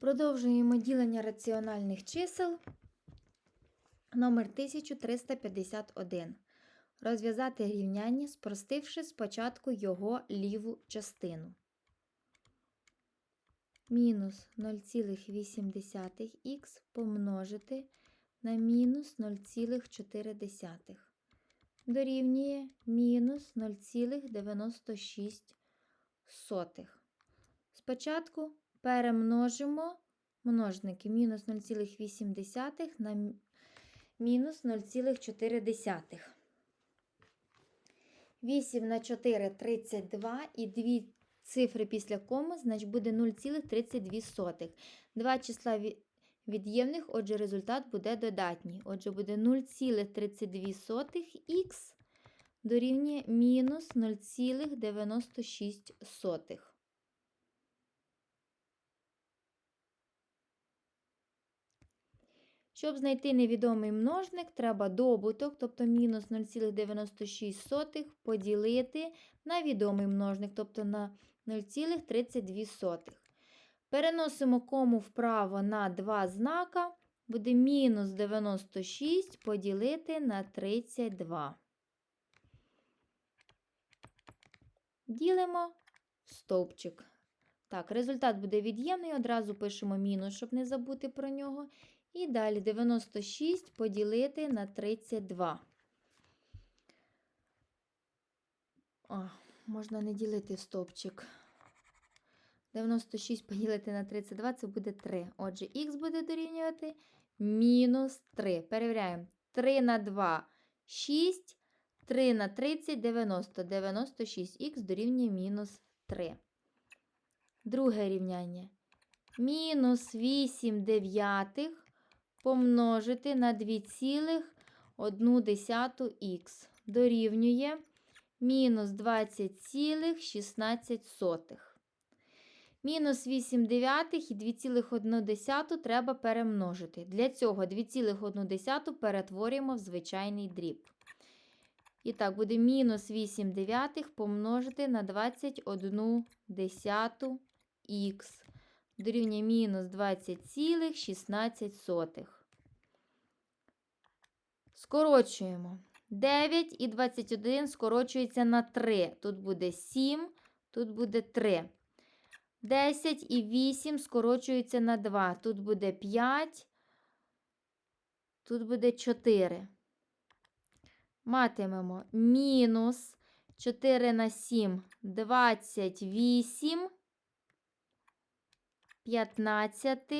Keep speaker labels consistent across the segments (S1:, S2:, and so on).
S1: Продовжуємо ділення раціональних чисел. Номер 1351. Розв'язати рівняння, спростивши спочатку його ліву частину. Мінус 0,8х помножити на мінус 0,4 дорівнює мінус 0,96. Спочатку перемножимо множники мінус 0,8 на мінус 0,4. 8 на 4 32 і дві цифри після коми, значить буде 0,32. Два числа від'ємних, отже, результат буде додатній. Отже, буде 0,32х дорівнює мінус 0,96. Щоб знайти невідомий множник, треба добуток, тобто мінус 0,96 поділити на відомий множник, тобто на 0,32. Переносимо кому вправо на два знака, буде мінус 96 поділити на 32. Ділимо стовпчик. Так, результат буде від'ємний, одразу пишемо мінус, щоб не забути про нього. І далі 96 поділити на 32. О, можна не ділити в стовпчик. 96 поділити на 32 це буде 3. Отже, х буде дорівнювати мінус 3. Перевіряємо. 3 на 2 6. 3 на 30 90. 96х дорівнює мінус 3. Друге рівняння. Мінус 8 дев'ятих помножити на 2,1х дорівнює мінус 20,16. Мінус 8 дев'ятих і 2,1 треба перемножити. Для цього 2,1 перетворюємо в звичайний дріб. І так, буде мінус 8 дев'ятих помножити на 21 десяту х дорівнює мінус 20,16. Скорочуємо. 9 і 21 скорочується на 3. Тут буде 7, тут буде 3. 10 і 8 скорочується на 2. Тут буде 5, тут буде 4. Матимемо мінус 4 на 7 28 15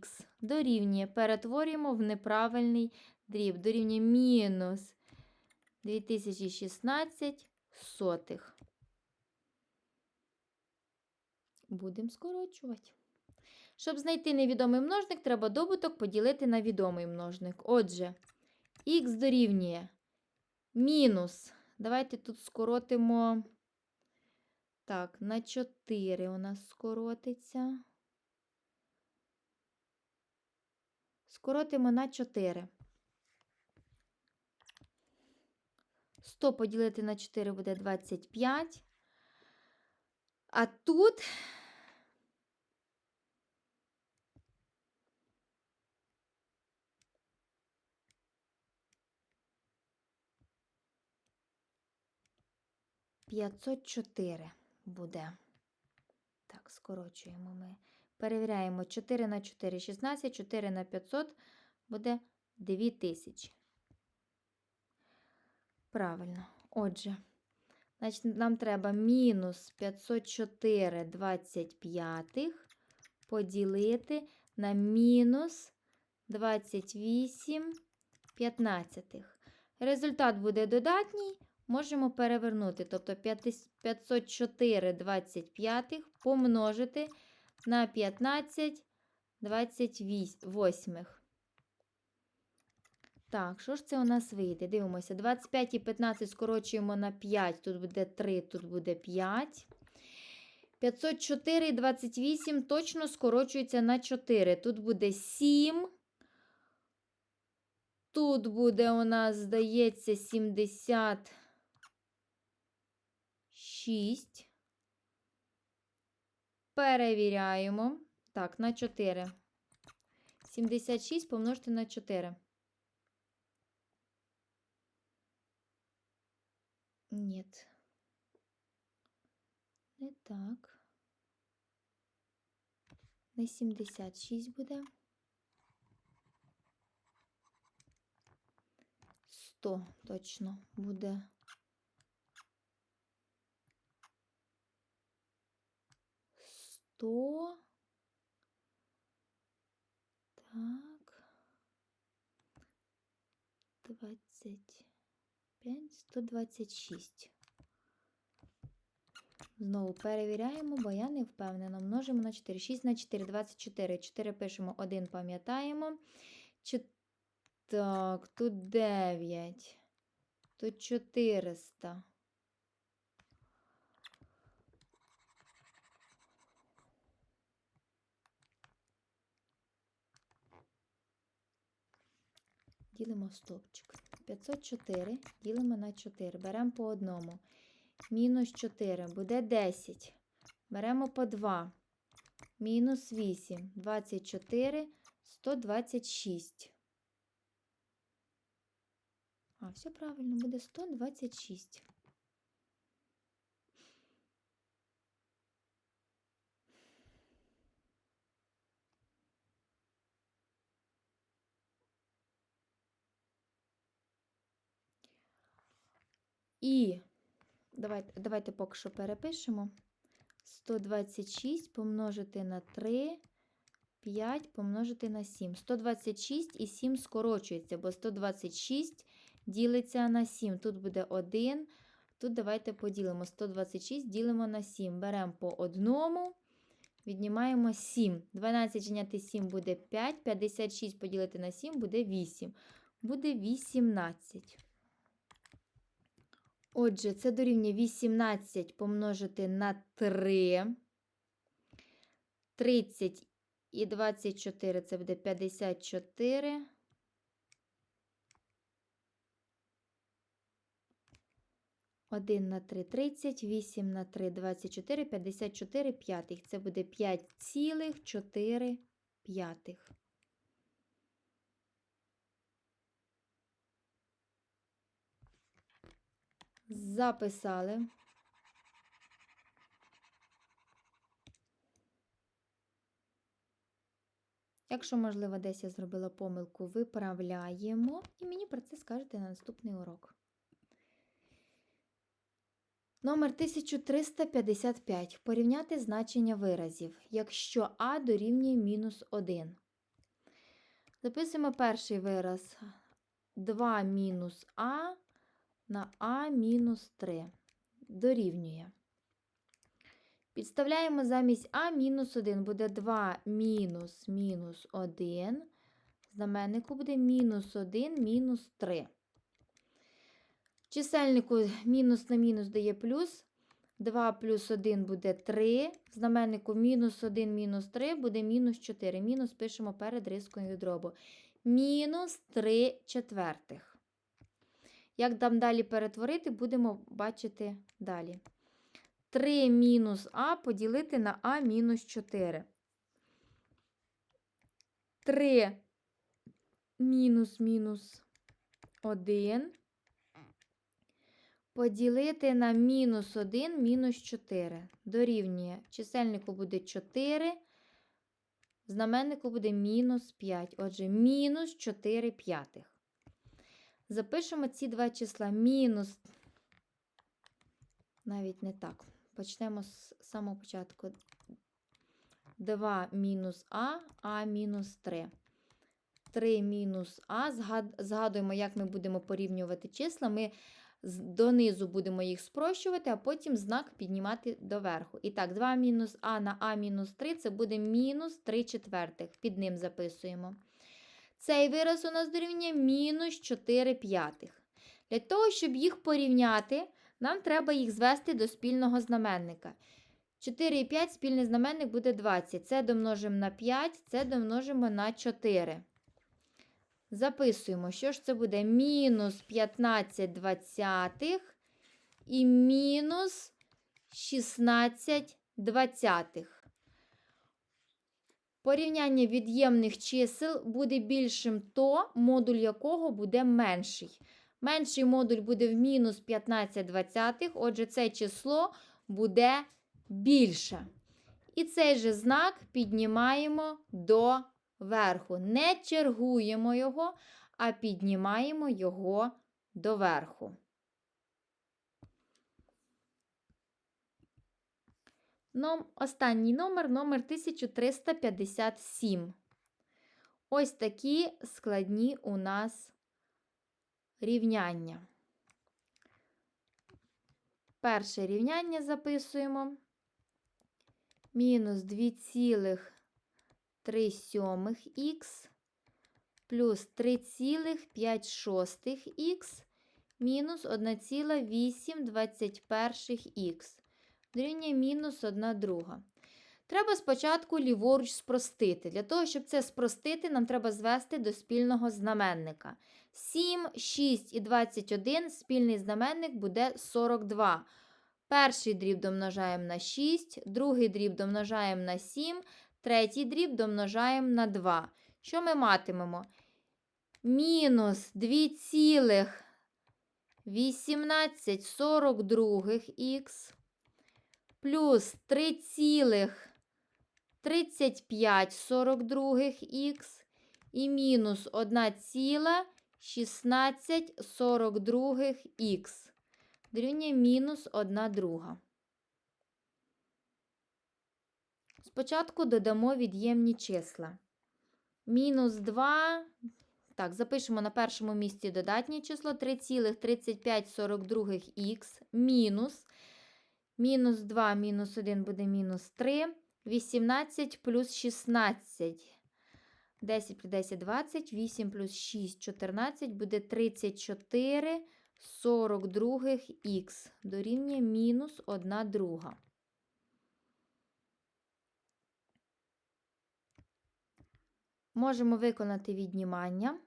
S1: х дорівнює. Перетворюємо в неправильний дріб. Дорівнює мінус 2016 сотих. Будемо скорочувати. Щоб знайти невідомий множник, треба добуток поділити на відомий множник. Отже, х дорівнює мінус. Давайте тут скоротимо. Так, на 4 у нас скоротиться. Скоротимо на 4. 100 поділити на 4 буде 25. А тут П'ятсот чотири буде. Так, скорочуємо ми. Перевіряємо 4 на 4 16, 4 на 500 буде 2000. Правильно. Отже, значить, нам треба мінус 504 25 поділити на мінус 28 15. Результат буде додатній. Можемо перевернути, тобто 504 25 помножити на 15 28. Так, що ж це у нас вийде? Дивимося, 25 і 15 скорочуємо на 5, тут буде 3, тут буде 5. 504 і 28 точно скорочується на 4. Тут буде 7. Тут буде у нас, здається, 76. Перевіряємо. Так, на 4. 76 помножити на 4. Нет. Не так. Не 76 буде. 100 точно буде. Сто. Так. Двадцять п'ять, сто двадцять шість. Знову перевіряємо, бо я не впевнена. Множимо на 4. 6 на 4, 24. 4 пишемо, 1 пам'ятаємо. Так, тут 9. Тут 400. Ділимо стовпчик. 504 ділимо на 4. Беремо по одному. Мінус 4 буде 10. Беремо по 2. Мінус 8. 24, 126. А, все правильно, буде 126. І давайте, давайте поки що перепишемо. 126 помножити на 3, 5 помножити на 7. 126 і 7 скорочується, бо 126 ділиться на 7. Тут буде 1. Тут давайте поділимо. 126 ділимо на 7. Беремо по одному, віднімаємо 7. 12 відняти 7 буде 5. 56 поділити на 7 буде 8. Буде 18. Отже, це дорівнює 18 помножити на 3. 30 і 24 це буде 54. Один на 3 30, 8 на 3 24, 54 п'ятих. Це буде 5,4 п'ятих. Записали. Якщо, можливо, десь я зробила помилку, виправляємо. І мені про це скажете на наступний урок. Номер 1355. Порівняти значення виразів, якщо А дорівнює мінус 1. Записуємо перший вираз. 2 мінус А на А мінус 3 дорівнює. Підставляємо замість А мінус 1 буде 2 мінус мінус 1. Знаменнику буде мінус 1 мінус 3. Чисельнику мінус на мінус дає плюс. 2 плюс 1 буде 3. В знаменнику мінус 1 мінус 3 буде мінус 4. Мінус пишемо перед рискою дробу. Мінус 3 четвертих. Як там далі перетворити, будемо бачити далі. 3 мінус А поділити на А мінус 4. 3 мінус мінус 1 поділити на мінус 1 мінус 4. Дорівнює. Чисельнику буде 4, знаменнику буде мінус 5. Отже, мінус 4 п'ятих. Запишемо ці два числа. Мінус. Навіть не так. Почнемо з самого початку. 2 мінус А, А мінус 3. 3 мінус А. Згадуємо, як ми будемо порівнювати числа. Ми донизу будемо їх спрощувати, а потім знак піднімати доверху. І так, 2 мінус А на А мінус 3 це буде мінус 3 четвертих. Під ним записуємо. Цей вираз у нас дорівнює мінус 4 п'ятих. Для того, щоб їх порівняти, нам треба їх звести до спільного знаменника. 4 і 5 спільний знаменник буде 20. Це домножимо на 5, це домножимо на 4. Записуємо, що ж це буде мінус 15 двадцятих і мінус 16 двадцятих. Порівняння від'ємних чисел буде більшим то, модуль якого буде менший. Менший модуль буде в мінус 15 двадцятих, отже, це число буде більше. І цей же знак піднімаємо до верху. Не чергуємо його, а піднімаємо його до Ном, останній номер номер 1357. Ось такі складні у нас рівняння. Перше рівняння записуємо. Мінус 2,3 сьомих х плюс 3,5 шостих х мінус 1,8 х дорівнює мінус 1 друга. Треба спочатку ліворуч спростити. Для того, щоб це спростити, нам треба звести до спільного знаменника. 7, 6 і 21 спільний знаменник буде 42. Перший дріб домножаємо на 6, другий дріб домножаємо на 7, третій дріб домножаємо на 2. Що ми матимемо? Мінус 2,1842 х плюс 3,3542 х і мінус 1,1642 х. Дорівнює мінус 1 друга. Спочатку додамо від'ємні числа. Мінус 2. Так, запишемо на першому місці додатнє число 3,3542 х мінус. Мінус 2 мінус 1 буде мінус 3. 18 плюс 16. 10 плюс 10 20, 8 плюс 6 14 буде 34 42 х дорівнює мінус 1 друга. Можемо виконати віднімання.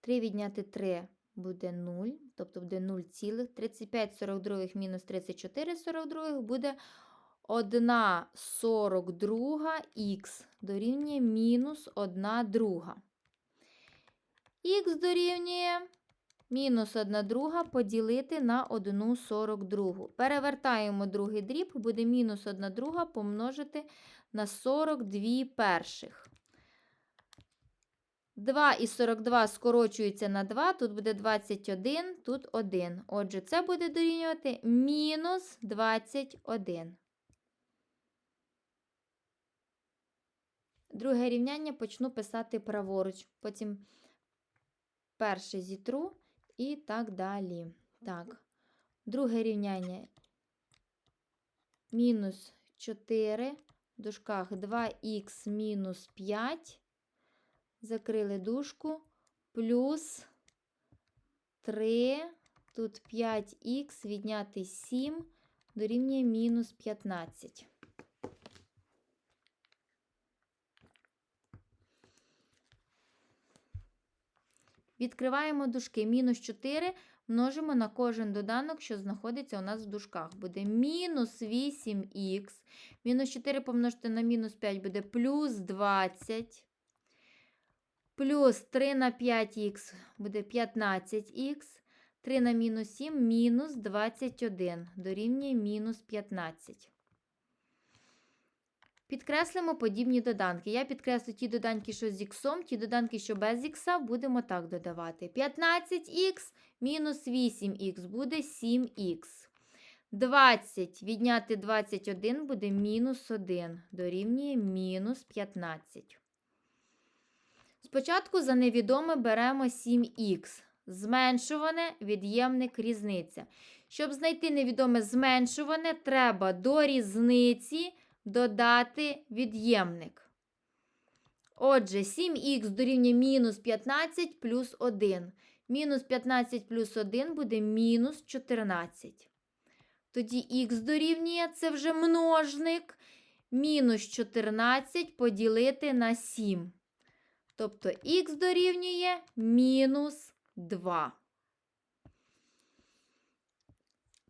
S1: 3 відняти 3 буде 0, тобто буде 0, цілих. 35 42 мінус 34 42 буде 1 42 х дорівнює мінус 1 друга. Х дорівнює мінус 1 друга поділити на 1 42. Перевертаємо другий дріб, буде мінус 1 друга помножити на 42 перших. 2 і 42 скорочуються на 2, тут буде 21, тут 1. Отже, це буде дорівнювати мінус 21. Друге рівняння почну писати праворуч, потім перше зітру і так далі. Так, друге рівняння мінус 4, в дужках 2х мінус 5. Закрили дужку, плюс 3, тут 5х відняти 7 дорівнює мінус 15. Відкриваємо дужки. Мінус 4 множимо на кожен доданок, що знаходиться у нас в дужках. Буде мінус 8х. Мінус 4 помножити на мінус 5 буде плюс 20. Плюс 3 на 5х буде 15х. 3 на мінус 7 мінус 21 дорівнює мінус 15. Підкреслимо подібні доданки. Я підкреслю ті доданки, що з іксом, ті доданки, що без ікса, будемо так додавати. 15х мінус 8х буде 7х. 20 відняти 21 буде мінус 1, дорівнює мінус 15. Спочатку за невідоме беремо 7х. Зменшуване від'ємник різниця. Щоб знайти невідоме зменшуване, треба до різниці додати від'ємник. Отже, 7х дорівнює мінус 15 плюс 1. Мінус 15 плюс 1 буде мінус 14. Тоді х дорівнює це вже множник. Мінус 14 поділити на 7. Тобто х дорівнює мінус 2.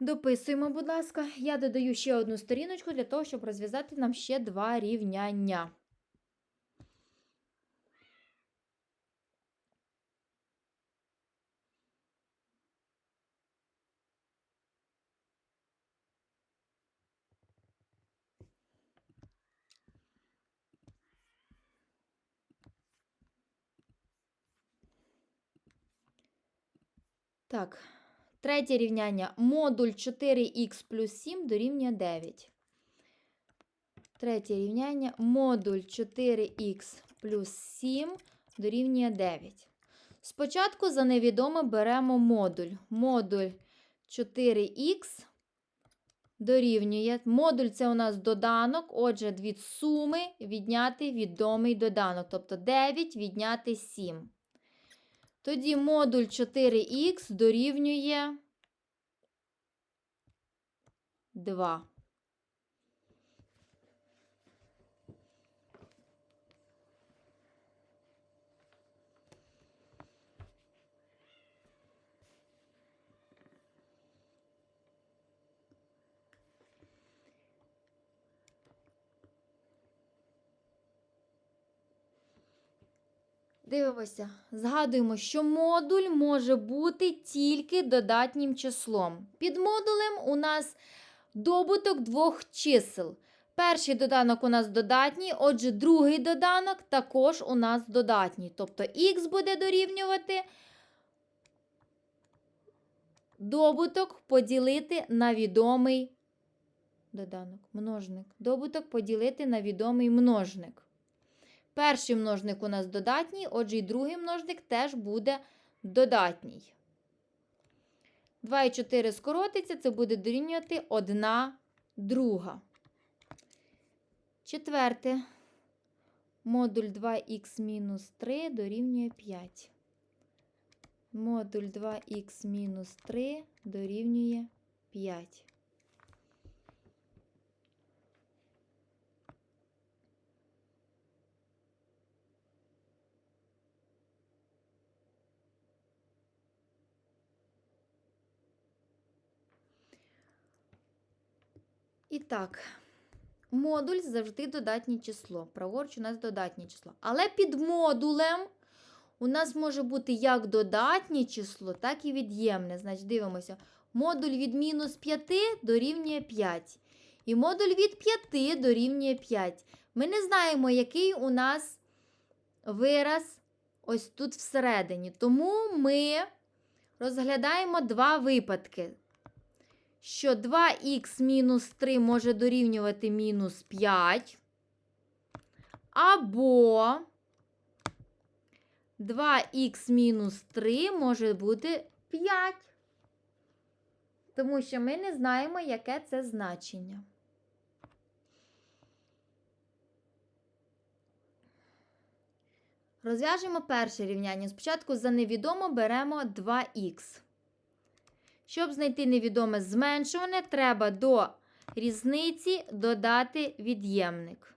S1: Дописуємо, будь ласка, я додаю ще одну сторіночку для того, щоб розв'язати нам ще два рівняння. Так, третє рівняння. Модуль 4х плюс 7 дорівнює 9. Третє рівняння. Модуль 4х плюс 7 дорівнює 9. Спочатку за невідоме беремо модуль. Модуль 4х дорівнює. Модуль це у нас доданок, отже, від суми відняти відомий доданок. Тобто 9 відняти 7. Тоді модуль 4х дорівнює 2. Дивимося, згадуємо, що модуль може бути тільки додатнім числом. Під модулем у нас добуток двох чисел. Перший доданок у нас додатній, отже, другий доданок також у нас додатній. Тобто х буде дорівнювати добуток поділити на відомий доданок, множник. Добуток поділити на відомий множник. Перший множник у нас додатній, отже, і другий множник теж буде додатній. 2 і 4 скоротиться, це буде дорівнювати 1 друга. Четверте. Модуль 2х мінус 3 дорівнює 5. Модуль 2х мінус 3 дорівнює 5. І так, модуль завжди додатнє число. Праворуч у нас додатнє число. Але під модулем у нас може бути як додатнє число, так і від'ємне. Значить, дивимося. Модуль від мінус 5 дорівнює 5. І модуль від 5 дорівнює 5. Ми не знаємо, який у нас вираз ось тут всередині. Тому ми розглядаємо два випадки що 2х мінус 3 може дорівнювати мінус 5, або 2х мінус 3 може бути 5. Тому що ми не знаємо, яке це значення. Розв'яжемо перше рівняння. Спочатку за невідомо беремо 2х. Щоб знайти невідоме зменшуване, треба до різниці додати від'ємник.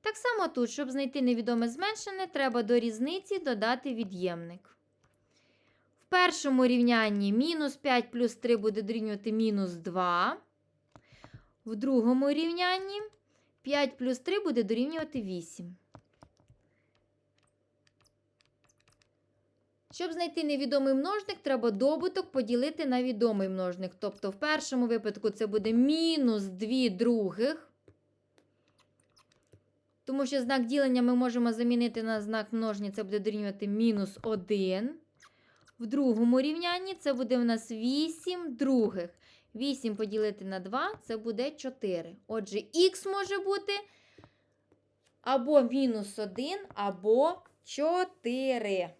S1: Так само тут, щоб знайти невідоме зменшене, треба до різниці додати від'ємник. В першому рівнянні мінус 5 плюс 3 буде дорівнювати мінус 2. В другому рівнянні 5 плюс 3 буде дорівнювати 8. Щоб знайти невідомий множник, треба добуток поділити на відомий множник. Тобто, в першому випадку це буде мінус 2 других. Тому що знак ділення ми можемо замінити на знак множення, це буде дорівнювати мінус 1. В другому рівнянні це буде в нас 8 других. 8 поділити на 2 це буде 4. Отже, х може бути або мінус 1, або 4.